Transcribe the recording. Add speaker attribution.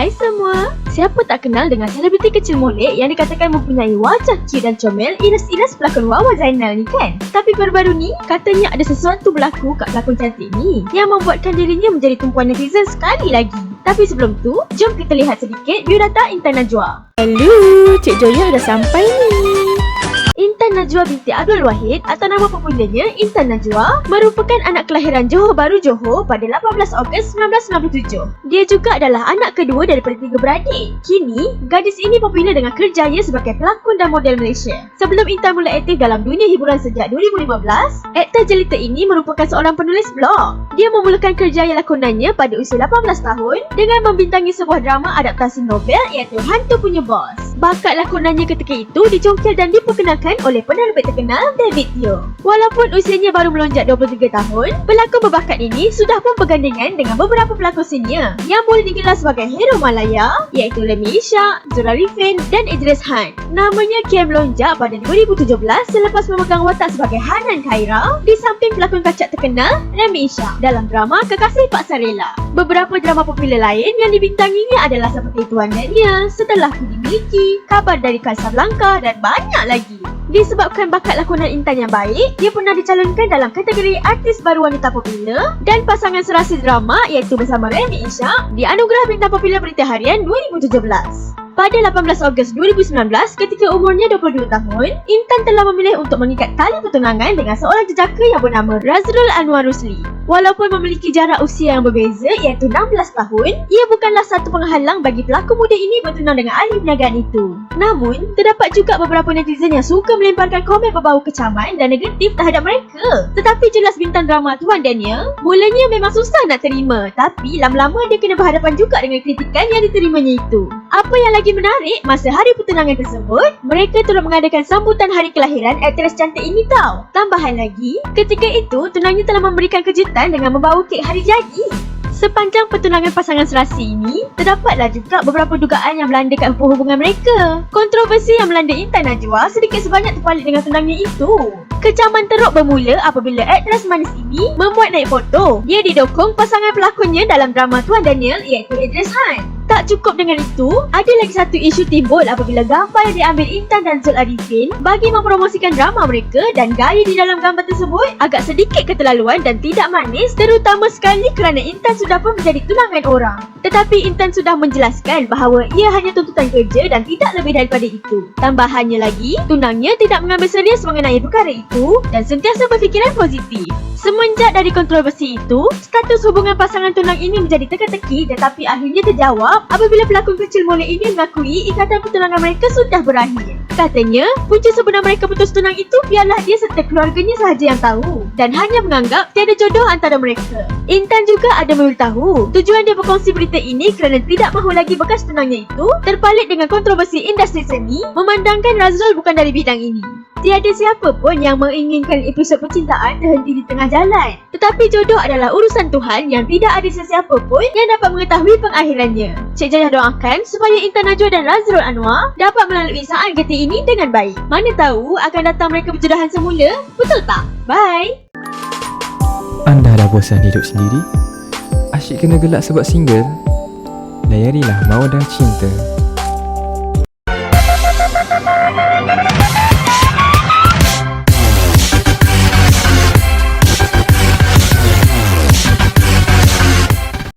Speaker 1: Hai semua, siapa tak kenal dengan selebriti kecil molek yang dikatakan mempunyai wajah cute dan comel iras-iras pelakon Wawa Zainal ni kan? Tapi baru-baru ni, katanya ada sesuatu berlaku kat pelakon cantik ni yang membuatkan dirinya menjadi tumpuan netizen sekali lagi. Tapi sebelum tu, jom kita lihat sedikit biodata Intan Najwa.
Speaker 2: Hello, Cik Joya dah sampai ni.
Speaker 1: Intan Najwa binti Abdul Wahid atau nama popularnya Intan Najwa merupakan anak kelahiran Johor Baru Johor pada 18 Ogos 1997. Dia juga adalah anak kedua daripada tiga beradik. Kini, gadis ini popular dengan kerjaya sebagai pelakon dan model Malaysia. Sebelum Intan mula aktif dalam dunia hiburan sejak 2015, aktor jelita ini merupakan seorang penulis blog. Dia memulakan kerjaya lakonannya pada usia 18 tahun dengan membintangi sebuah drama adaptasi novel iaitu Hantu Punya Bos. Bakat lakonannya ketika itu dicongkel dan diperkenalkan oleh penerbit terkenal David Teo. Walaupun usianya baru melonjak 23 tahun, pelakon berbakat ini sudah pun bergandengan dengan beberapa pelakon senior yang boleh digelar sebagai hero Malaya iaitu Lemmy Ishak, Zura Rifin dan Idris Han. Namanya kian melonjak pada 2017 selepas memegang watak sebagai Hanan Khaira di samping pelakon kacak terkenal Lemmy Ishak dalam drama Kekasih Paksa Rela. Beberapa drama popular lain yang dibintanginya adalah seperti Tuan Daniel, Setelah Ku Dimiliki, Kabar dari Casablanca dan banyak lagi. Disebabkan bakat lakonan Intan yang baik, dia pernah dicalonkan dalam kategori artis baru wanita popular dan pasangan serasi drama iaitu bersama Remy Ishak di Anugerah Bintang Popular Berita Harian 2017. Pada 18 Ogos 2019, ketika umurnya 22 tahun, Intan telah memilih untuk mengikat tali pertunangan dengan seorang jejaka yang bernama Razrul Anwar Rusli. Walaupun memiliki jarak usia yang berbeza iaitu 16 tahun, ia bukanlah satu penghalang bagi pelakon muda ini bertunang dengan ahli perniagaan itu. Namun, terdapat juga beberapa netizen yang suka melemparkan komen berbau kecaman dan negatif terhadap mereka. Tetapi jelas bintang drama Tuan Daniel, mulanya memang susah nak terima tapi lama-lama dia kena berhadapan juga dengan kritikan yang diterimanya itu. Apa yang lagi menarik, masa hari pertunangan tersebut, mereka turut mengadakan sambutan hari kelahiran aktris cantik ini tau. Tambahan lagi, ketika itu tunangnya telah memberikan kejutan dengan membawa kek hari jadi. Sepanjang pertunangan pasangan serasi ini, terdapatlah juga beberapa dugaan yang melandakan hubungan mereka. Kontroversi yang melanda Intan Najwa sedikit sebanyak terpalit dengan tunangnya itu. Kecaman teruk bermula apabila aktris manis ini memuat naik foto. Dia didokong pasangan pelakonnya dalam drama Tuan Daniel iaitu Idris Han. Tak cukup dengan itu, ada lagi satu isu timbul apabila gambar yang diambil Intan dan Zul Arifin bagi mempromosikan drama mereka dan gaya di dalam gambar tersebut agak sedikit keterlaluan dan tidak manis terutama sekali kerana Intan sudah pun menjadi tunangan orang. Tetapi Intan sudah menjelaskan bahawa ia hanya tuntutan kerja dan tidak lebih daripada itu. Tambahannya lagi, tunangnya tidak mengambil serius mengenai perkara itu dan sentiasa berfikiran positif. Semenjak dari kontroversi itu, status hubungan pasangan tunang ini menjadi teka-teki tetapi akhirnya terjawab apabila pelakon kecil molek ini mengakui ikatan pertunangan mereka sudah berakhir. Katanya, punca sebenar mereka putus tunang itu biarlah dia serta keluarganya sahaja yang tahu dan hanya menganggap tiada jodoh antara mereka. Intan juga ada memberitahu tujuan dia berkongsi berita ini kerana tidak mahu lagi bekas tunangnya itu terpalit dengan kontroversi industri seni memandangkan Razul bukan dari bidang ini. Tiada siapa pun yang menginginkan episod percintaan terhenti di tengah jalan. Tetapi jodoh adalah urusan Tuhan yang tidak ada sesiapa pun yang dapat mengetahui pengakhirannya. Cik Jaya doakan supaya Intan Najwa dan Razrul Anwar dapat melalui saat ini dengan baik. Mana tahu akan datang mereka berjodohan semula, betul tak? Bye!
Speaker 3: Anda dah bosan hidup sendiri? Asyik kena gelak sebab single? Layarilah Mawadang Cinta